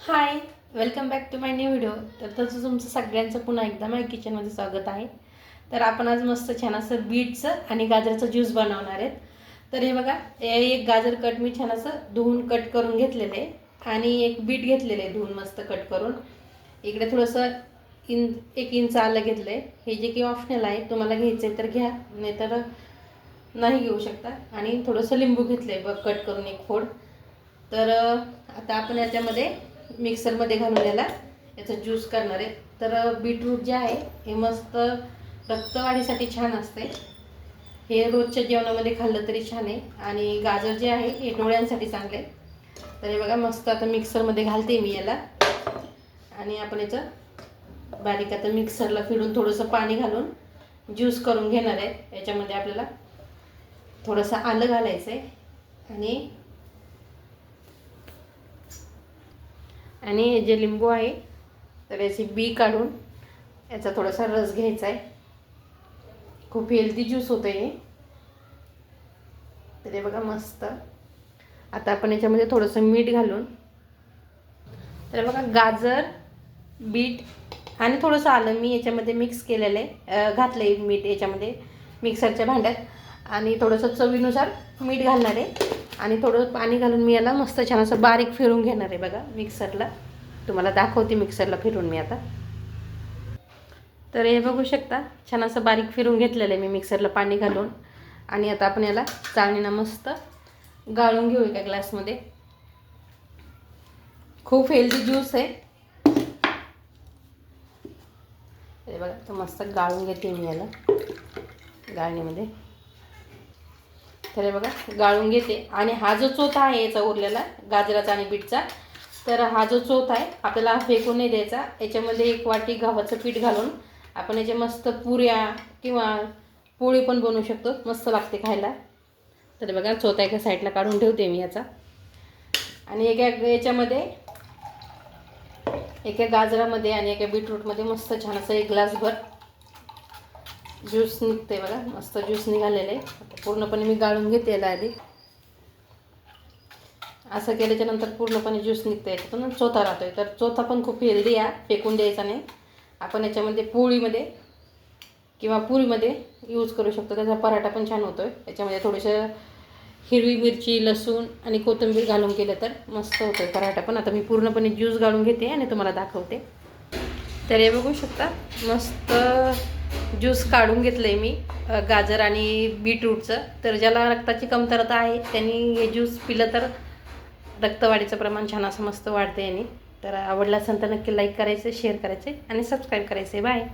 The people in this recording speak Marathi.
Hi welcome back to my new video तर तसं तुमचं सगळ्यांचं पुन्हा एकदा माझ्या किचनमध्ये स्वागत आहे. तर आपण आज मस्त छान असं बीटचं आणि गाजरचं ज्यूस बनवणार आहेत. तर हे बघा एक गाजर कट मी छान असं धुवून कट करून घेतलेलं आहे. आणि एक बीट घेतलेलं आहे धुवून मस्त कट करून. इकडे थोडंसं इन एक इंच आलं घेतलं आहे हे जे की ऑप्शनल आहे तुम्हाला घ्यायचं आहे तर घ्या नाहीतर नाही घेऊ शकता. आणि थोडंसं लिंबू घेतलं आहे बघ कट करून एक फोड. तर आता आपण याच्यामध्ये मिक्सरमध्ये घालून याला. याचा ज्यूस करणार आहे. तर बीटरूट जे आहे हे मस्त रक्तवाढीसाठी छान असते. हे रोजच्या जेवणामध्ये खाल्लं तरी छान आहे. आणि गाजर जे आहे हे डोळ्यांसाठी चांगले आहे. तर हे बघा मस्त आता मिक्सरमध्ये घालते मी याला. आणि आपण याचं बारीक आता मिक्सरला फिरून थोडंसं पाणी घालून ज्यूस करून घेणार आहे. याच्यामध्ये आपल्याला थोडंसं आलं घालायचं आहे. आणि आणि हे जे लिंबू आहे तर याची बी काढून याचा थोडासा रस घ्यायचा आहे. खूप हेल्दी ज्यूस होतं हे. तर हे बघा मस्त. आता आपण याच्यामध्ये थोडंसं मीठ घालून तर बघा गाजर बीट आणि थोडंसं आलं मी याच्यामध्ये मिक्स केलेलं आहे. घातलं आहे मीठ याच्यामध्ये मिक्सरच्या भांड्यात. आणि थोडंसं चवीनुसार मीठ घालणार आहे. आणि थोडं पाणी घालून मी याला मस्त छान असं बारीक फिरून घेणार आहे बघा मिक्सरला. तुम्हाला दाखवते मिक्सरला फिरून मी आता. तर हे बघू शकता छान असं बारीक फिरून घेतलेलं आहे मी मिक्सरला पाणी घालून. आणि आता आपण याला चाळणीनं मस्त गाळून घेऊ एका ग्लासमध्ये. खूप हेल्दी ज्यूस आहे. बघा तर मस्त गाळून घेते मी याला गाळणीमध्ये. तर हे बघा गाळून घेते. आणि हा जो चोथा आहे याचा उरलेला गाजराचा आणि बीटचा तर हा जो चोथ आहे आपल्याला फेकून नाही द्यायचा. याच्यामध्ये एक वाटी गव्हाचं पीठ घालून आपण याचे मस्त पुऱ्या किंवा पोळी पण बनवू शकतो. मस्त लागते खायला. तर बघा चोथा एका साईडला काढून ठेवते मी याचा. आणि एका याच्यामध्ये एका गाजरामध्ये आणि एका बीटरूटमध्ये मस्त छान असं एक ग्लासभर ज्यूस निघते बघा मस्त ज्यूस निघालेला. आहे आता पूर्णपणे मी गाळून घेते याला आधी. असं केल्याच्यानंतर पूर्णपणे ज्यूस निघतं याच्यातून. चोथा चोथा आहे तर चोथा पण खूप हेल्दी आहे फेकून द्यायचा नाही. आपण याच्यामध्ये पोळीमध्ये किंवा पुरीमध्ये यूज करू शकतो. त्याचा पराठा पण छान होतो आहे याच्यामध्ये थोडंसं हिरवी मिरची लसूण आणि कोथिंबीर घालून केलं तर मस्त होतो आहे पराठा पण. आता मी पूर्णपणे ज्यूस गाळून घेते आणि तुम्हाला दाखवते. तर हे बघू शकता मस्त ज्यूस काढून घेतलं आहे मी गाजर आणि बीटरूटचं. तर ज्याला रक्ताची कमतरता आहे त्यांनी हे ज्यूस पिलं तर रक्तवाढीचं प्रमाण छान असं मस्त वाढते यांनी तर आवडला असेल तर नक्की लाईक करायचं शेअर करायचे आणि सबस्क्राईब करायचे. बाय.